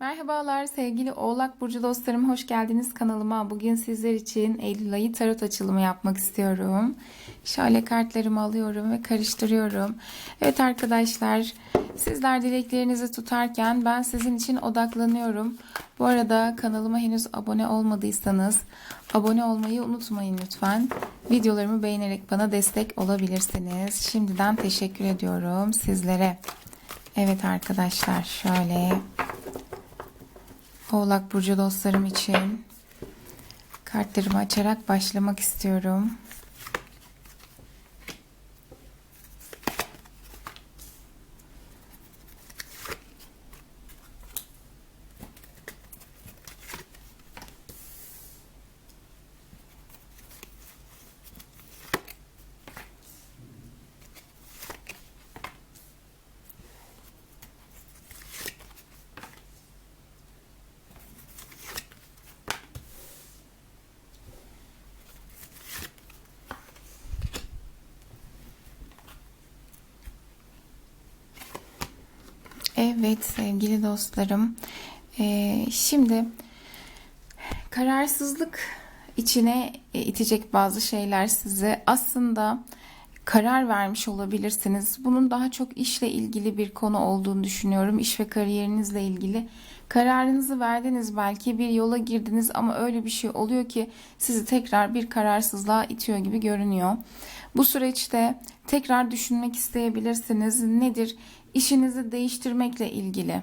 Merhabalar sevgili Oğlak Burcu dostlarım hoş geldiniz kanalıma. Bugün sizler için Eylül ayı tarot açılımı yapmak istiyorum. Şöyle kartlarımı alıyorum ve karıştırıyorum. Evet arkadaşlar sizler dileklerinizi tutarken ben sizin için odaklanıyorum. Bu arada kanalıma henüz abone olmadıysanız abone olmayı unutmayın lütfen. Videolarımı beğenerek bana destek olabilirsiniz. Şimdiden teşekkür ediyorum sizlere. Evet arkadaşlar şöyle Oğlak Burcu dostlarım için kartlarımı açarak başlamak istiyorum. Evet sevgili dostlarım. Ee, şimdi kararsızlık içine e, itecek bazı şeyler sizi aslında karar vermiş olabilirsiniz. Bunun daha çok işle ilgili bir konu olduğunu düşünüyorum. İş ve kariyerinizle ilgili. Kararınızı verdiniz belki bir yola girdiniz ama öyle bir şey oluyor ki sizi tekrar bir kararsızlığa itiyor gibi görünüyor. Bu süreçte tekrar düşünmek isteyebilirsiniz. Nedir? İşinizi değiştirmekle ilgili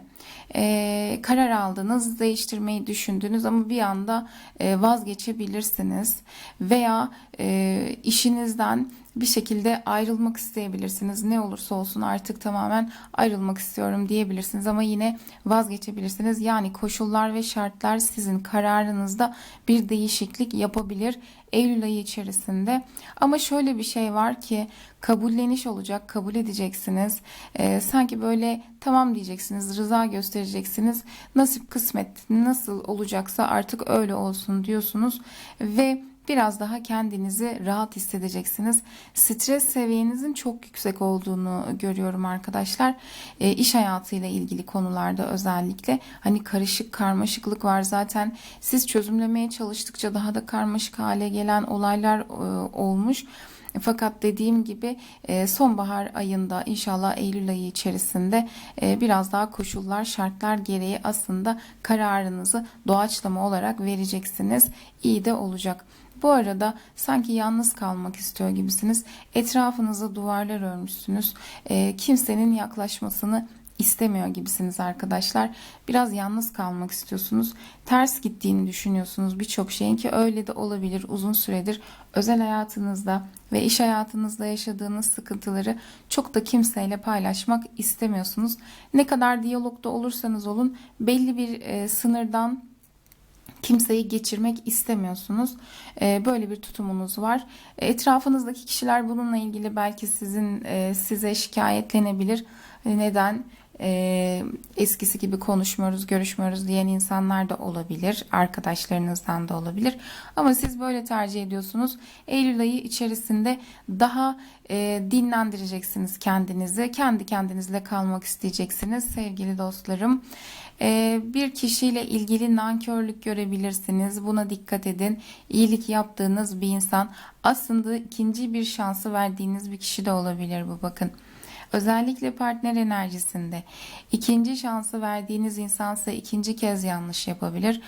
e, karar aldınız, değiştirmeyi düşündünüz ama bir anda e, vazgeçebilirsiniz veya e, işinizden bir şekilde ayrılmak isteyebilirsiniz. Ne olursa olsun artık tamamen ayrılmak istiyorum diyebilirsiniz ama yine vazgeçebilirsiniz. Yani koşullar ve şartlar sizin kararınızda bir değişiklik yapabilir Eylül ayı içerisinde. Ama şöyle bir şey var ki kabulleniş olacak, kabul edeceksiniz. Ee, sanki böyle tamam diyeceksiniz, rıza göstereceksiniz. Nasip kısmet nasıl olacaksa artık öyle olsun diyorsunuz ve biraz daha kendinizi rahat hissedeceksiniz. Stres seviyenizin çok yüksek olduğunu görüyorum arkadaşlar. E, iş hayatıyla ilgili konularda özellikle hani karışık karmaşıklık var zaten. Siz çözümlemeye çalıştıkça daha da karmaşık hale gelen olaylar e, olmuş. Fakat dediğim gibi e, sonbahar ayında inşallah Eylül ayı içerisinde e, biraz daha koşullar şartlar gereği aslında kararınızı doğaçlama olarak vereceksiniz. İyi de olacak. Bu arada sanki yalnız kalmak istiyor gibisiniz. Etrafınıza duvarlar örmüşsünüz. E, kimsenin yaklaşmasını istemiyor gibisiniz arkadaşlar. Biraz yalnız kalmak istiyorsunuz. Ters gittiğini düşünüyorsunuz birçok şeyin ki öyle de olabilir uzun süredir. Özel hayatınızda ve iş hayatınızda yaşadığınız sıkıntıları çok da kimseyle paylaşmak istemiyorsunuz. Ne kadar diyalogda olursanız olun belli bir e, sınırdan kimseyi geçirmek istemiyorsunuz. Ee, böyle bir tutumunuz var. Etrafınızdaki kişiler bununla ilgili belki sizin e, size şikayetlenebilir. Neden? Ee, eskisi gibi konuşmuyoruz, görüşmüyoruz diyen insanlar da olabilir. Arkadaşlarınızdan da olabilir. Ama siz böyle tercih ediyorsunuz. Eylül ayı içerisinde daha e, dinlendireceksiniz kendinizi. Kendi kendinizle kalmak isteyeceksiniz sevgili dostlarım. Ee, bir kişiyle ilgili nankörlük görebilirsiniz. Buna dikkat edin. İyilik yaptığınız bir insan aslında ikinci bir şansı verdiğiniz bir kişi de olabilir bu bakın. Özellikle partner enerjisinde ikinci şansı verdiğiniz insansa ikinci kez yanlış yapabilir.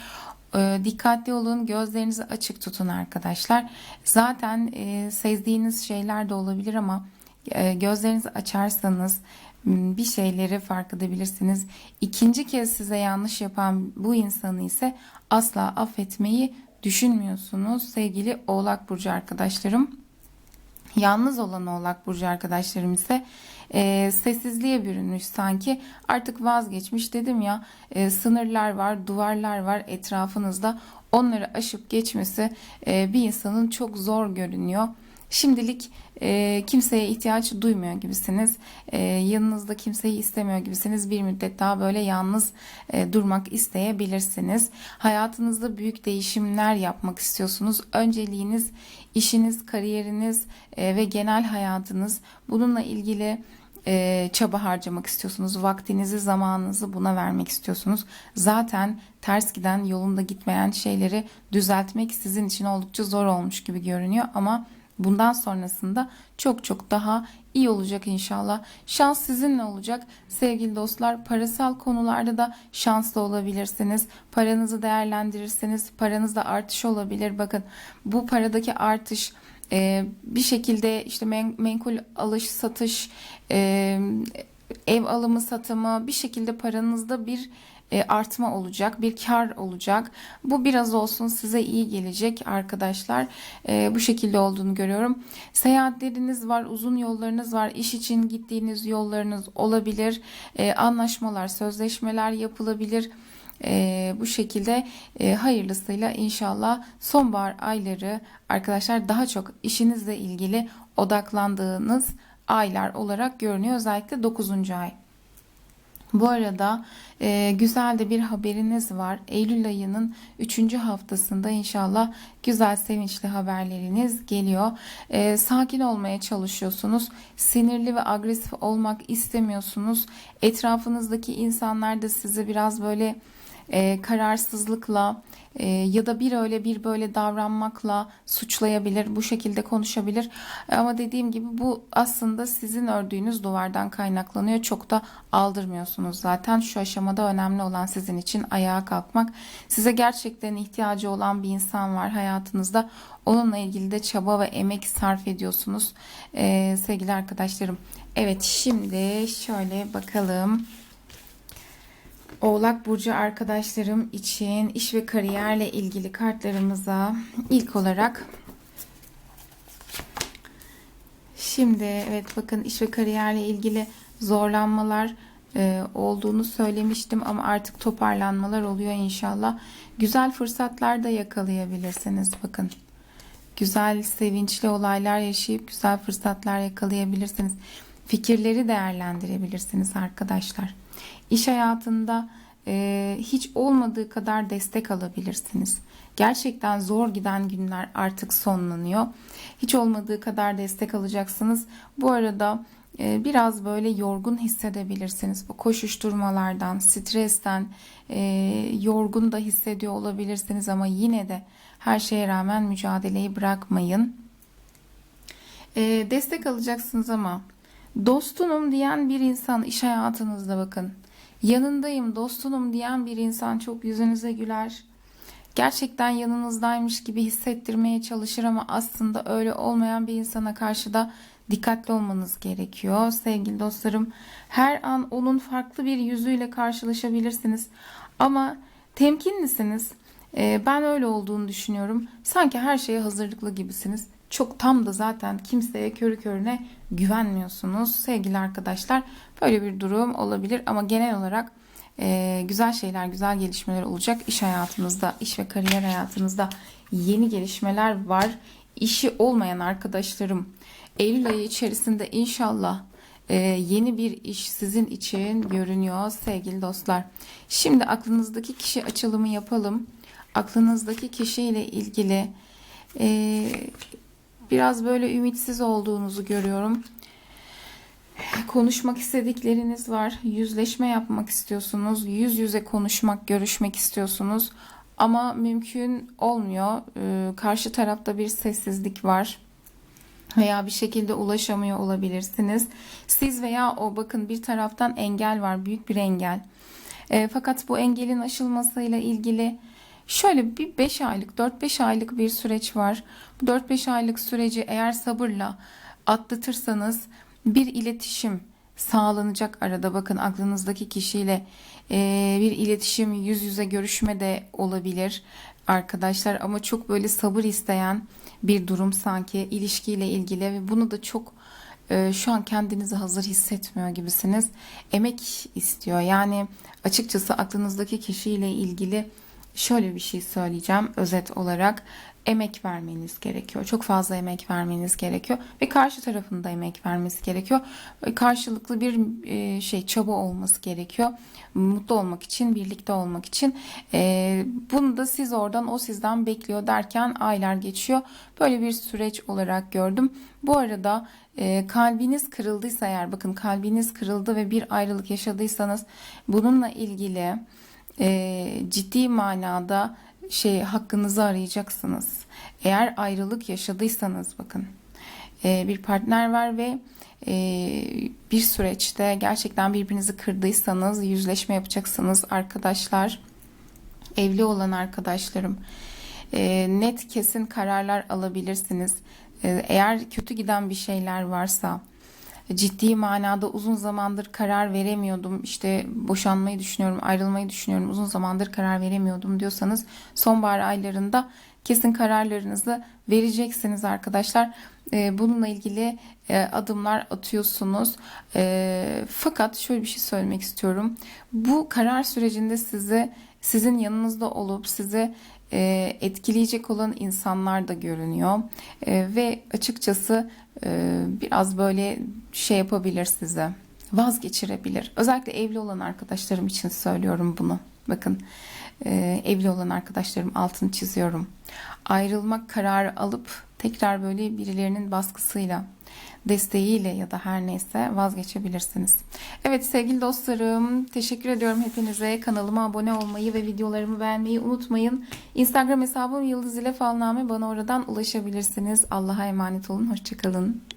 Ee, dikkatli olun, gözlerinizi açık tutun arkadaşlar. Zaten e, sezdiğiniz şeyler de olabilir ama e, gözlerinizi açarsanız bir şeyleri fark edebilirsiniz. İkinci kez size yanlış yapan bu insanı ise asla affetmeyi düşünmüyorsunuz sevgili Oğlak Burcu arkadaşlarım. Yalnız olan Oğlak Burcu arkadaşlarım ise e, sessizliğe bürünmüş sanki artık vazgeçmiş dedim ya e, sınırlar var duvarlar var etrafınızda onları aşıp geçmesi e, bir insanın çok zor görünüyor. Şimdilik e, kimseye ihtiyaç duymuyor gibisiniz. E, yanınızda kimseyi istemiyor gibisiniz. Bir müddet daha böyle yalnız e, durmak isteyebilirsiniz. Hayatınızda büyük değişimler yapmak istiyorsunuz. Önceliğiniz işiniz, kariyeriniz e, ve genel hayatınız. Bununla ilgili e, çaba harcamak istiyorsunuz. Vaktinizi, zamanınızı buna vermek istiyorsunuz. Zaten ters giden, yolunda gitmeyen şeyleri düzeltmek sizin için oldukça zor olmuş gibi görünüyor ama bundan sonrasında çok çok daha iyi olacak inşallah. Şans sizinle olacak. Sevgili dostlar, parasal konularda da şanslı olabilirsiniz. Paranızı değerlendirirseniz paranızda artış olabilir. Bakın bu paradaki artış e, bir şekilde işte men- menkul alış satış e, ev alımı satımı bir şekilde paranızda bir artma olacak, bir kar olacak. Bu biraz olsun size iyi gelecek arkadaşlar. E, bu şekilde olduğunu görüyorum. Seyahatleriniz var, uzun yollarınız var, iş için gittiğiniz yollarınız olabilir. E, anlaşmalar, sözleşmeler yapılabilir. E, bu şekilde e, hayırlısıyla inşallah sonbahar ayları arkadaşlar daha çok işinizle ilgili odaklandığınız aylar olarak görünüyor. Özellikle 9. ay. Bu arada e, güzel de bir haberiniz var. Eylül ayının 3. haftasında inşallah güzel sevinçli haberleriniz geliyor. E, sakin olmaya çalışıyorsunuz. Sinirli ve agresif olmak istemiyorsunuz. Etrafınızdaki insanlar da sizi biraz böyle e, kararsızlıkla e, ya da bir öyle bir böyle davranmakla suçlayabilir, bu şekilde konuşabilir. Ama dediğim gibi bu aslında sizin ördüğünüz duvardan kaynaklanıyor. Çok da aldırmıyorsunuz zaten. Şu aşamada önemli olan sizin için ayağa kalkmak. Size gerçekten ihtiyacı olan bir insan var hayatınızda. Onunla ilgili de çaba ve emek sarf ediyorsunuz e, sevgili arkadaşlarım. Evet şimdi şöyle bakalım. Oğlak Burcu arkadaşlarım için iş ve kariyerle ilgili kartlarımıza ilk olarak şimdi evet bakın iş ve kariyerle ilgili zorlanmalar e, olduğunu söylemiştim ama artık toparlanmalar oluyor inşallah. Güzel fırsatlar da yakalayabilirsiniz bakın. Güzel sevinçli olaylar yaşayıp güzel fırsatlar yakalayabilirsiniz. Fikirleri değerlendirebilirsiniz arkadaşlar. İş hayatında e, hiç olmadığı kadar destek alabilirsiniz. Gerçekten zor giden günler artık sonlanıyor. Hiç olmadığı kadar destek alacaksınız. Bu arada e, biraz böyle yorgun hissedebilirsiniz. Bu koşuşturmalardan, stresten e, yorgun da hissediyor olabilirsiniz ama yine de her şeye rağmen mücadeleyi bırakmayın. E, destek alacaksınız ama dostunum diyen bir insan iş hayatınızda bakın. Yanındayım, dostunum diyen bir insan çok yüzünüze güler. Gerçekten yanınızdaymış gibi hissettirmeye çalışır ama aslında öyle olmayan bir insana karşı da dikkatli olmanız gerekiyor. Sevgili dostlarım, her an onun farklı bir yüzüyle karşılaşabilirsiniz. Ama temkinlisiniz. Ee, ben öyle olduğunu düşünüyorum. Sanki her şeye hazırlıklı gibisiniz. Çok tam da zaten kimseye körü körüne güvenmiyorsunuz sevgili arkadaşlar. Böyle bir durum olabilir ama genel olarak e, güzel şeyler, güzel gelişmeler olacak. İş hayatınızda, iş ve kariyer hayatınızda yeni gelişmeler var. İşi olmayan arkadaşlarım Eylül ayı içerisinde inşallah e, yeni bir iş sizin için görünüyor sevgili dostlar. Şimdi aklınızdaki kişi açılımı yapalım. Aklınızdaki kişiyle ilgili e, biraz böyle ümitsiz olduğunuzu görüyorum. Konuşmak istedikleriniz var. Yüzleşme yapmak istiyorsunuz. Yüz yüze konuşmak, görüşmek istiyorsunuz. Ama mümkün olmuyor. Ee, karşı tarafta bir sessizlik var. Veya bir şekilde ulaşamıyor olabilirsiniz. Siz veya o bakın bir taraftan engel var. Büyük bir engel. E, fakat bu engelin aşılmasıyla ilgili şöyle bir 5 aylık 4-5 aylık bir süreç var. Bu 4-5 aylık süreci eğer sabırla atlatırsanız bir iletişim sağlanacak arada. Bakın aklınızdaki kişiyle e, bir iletişim yüz yüze görüşme de olabilir arkadaşlar. Ama çok böyle sabır isteyen bir durum sanki ilişkiyle ilgili ve bunu da çok e, şu an kendinizi hazır hissetmiyor gibisiniz. Emek istiyor. Yani açıkçası aklınızdaki kişiyle ilgili şöyle bir şey söyleyeceğim özet olarak emek vermeniz gerekiyor. Çok fazla emek vermeniz gerekiyor ve karşı tarafın da emek vermesi gerekiyor. Karşılıklı bir e, şey çaba olması gerekiyor. Mutlu olmak için, birlikte olmak için. E, bunu da siz oradan o sizden bekliyor derken aylar geçiyor. Böyle bir süreç olarak gördüm. Bu arada e, kalbiniz kırıldıysa eğer bakın kalbiniz kırıldı ve bir ayrılık yaşadıysanız bununla ilgili e, ciddi manada şey hakkınızı arayacaksınız. Eğer ayrılık yaşadıysanız bakın e, bir partner var ve e, bir süreçte gerçekten birbirinizi kırdıysanız yüzleşme yapacaksınız arkadaşlar. Evli olan arkadaşlarım e, net kesin kararlar alabilirsiniz. E, eğer kötü giden bir şeyler varsa ciddi manada uzun zamandır karar veremiyordum. işte boşanmayı düşünüyorum, ayrılmayı düşünüyorum. Uzun zamandır karar veremiyordum diyorsanız sonbahar aylarında kesin kararlarınızı vereceksiniz arkadaşlar. Ee, bununla ilgili e, adımlar atıyorsunuz. Ee, fakat şöyle bir şey söylemek istiyorum. Bu karar sürecinde sizi sizin yanınızda olup sizi e, etkileyecek olan insanlar da görünüyor E, ve açıkçası e, biraz böyle şey yapabilir size vazgeçirebilir. Özellikle evli olan arkadaşlarım için söylüyorum bunu. Bakın evli olan arkadaşlarım altını çiziyorum. Ayrılmak kararı alıp tekrar böyle birilerinin baskısıyla desteğiyle ya da her neyse vazgeçebilirsiniz. Evet sevgili dostlarım teşekkür ediyorum hepinize. Kanalıma abone olmayı ve videolarımı beğenmeyi unutmayın. Instagram hesabım Yıldız ile Falname bana oradan ulaşabilirsiniz. Allah'a emanet olun. Hoşçakalın.